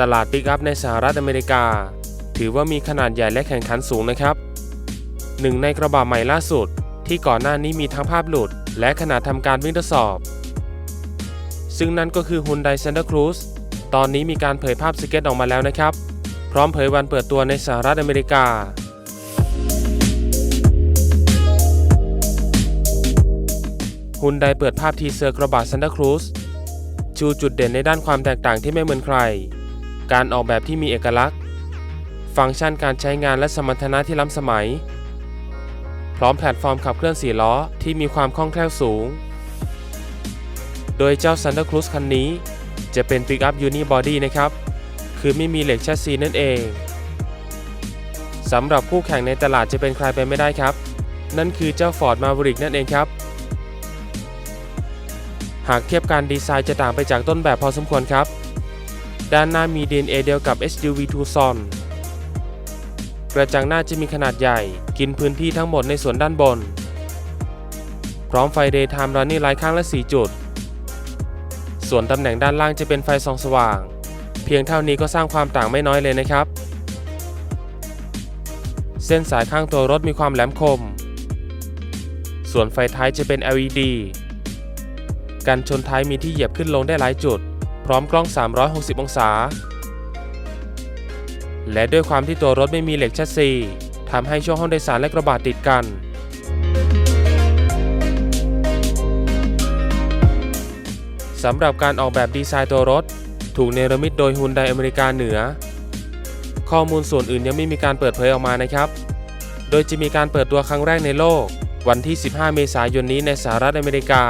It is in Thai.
ตลาดปิกอัพในสหรัฐอเมริกา ถือว่ามีขนาดใหญ่และแข่งขันสูงนะครับหนึ่งในกระบะใหม่ล่าสุด ที่ก่อนหน้านี้มีทั้งภาพหลุด และขนาดทำการวิ่งทดสอบ ซึ่งนั่นก็คือ Hyundai Santa Cruz ตอนนี้มีการเผยภาพสเก็ตออกมาแล้วนะครับ พร้อมเผยวันเปิดตัวในสหรัฐอเมริกาฮุนไดเปิดภาพทีเซอร์กระบะ Santa Cruz ชูจุดเด่นในด้านความแตกต่างที่ไม่เหมือนใคร การออกแบบที่มีเอกลักษณ์ ฟังก์ชันการใช้งานและสมรรถนะที่ล้ำสมัย พร้อมแพลตฟอร์มขับเคลื่อน4ล้อที่มีความคล่องแคล่วสูง โดยเจ้า Santa Cruz คันนี้ จะเป็น Pick Up Unibody นะครับ คือไม่มีเหล็กแชสซีนั่นเองสำหรับคู่แข่งในตลาดจะเป็นใครไปไม่ได้ครับ นั่นคือเจ้า Ford Maverick นั่นเองครับ หากเทียบการดีไซน์จะต่างไปจากต้นแบบพอสมควรครับ ด้านหน้ามี DNA เดียวกับ SUV Tucson กระจังหน้าจะมีขนาดใหญ่ กินพื้นที่ทั้งหมดในส่วนด้านบน พร้อมไฟ Daytime Running Light ข้างละ 4 จุด ส่วนตำแหน่งด้านล่างจะเป็นไฟส่องสว่าง เพียงเท่านี้ก็สร้างความต่างไม่น้อยเลยนะครับ เส้นสายข้างตัวรถมีความแหลมคม ส่วนไฟท้ายจะเป็น LED กันชนท้ายมีที่เหยียบขึ้นลงได้หลายจุด พร้อมกล้อง 360 องศา และด้วยความที่ตัวรถไม่มีเหล็กแชสซีทำให้ช่วงห้องโดยสารและกระบะติดกัน สำหรับการออกแบบดีไซน์ตัวรถ ถูกเนรมิตโดยฮุนไดอเมริกาเหนือ ข้อมูลส่วนอื่นยังไม่มีการเปิดเผยออกมานะครับ โดยจะมีการเปิดตัวครั้งแรกในโลก วันที่ 15 เมษายนนี้ในสหรัฐอเมริกา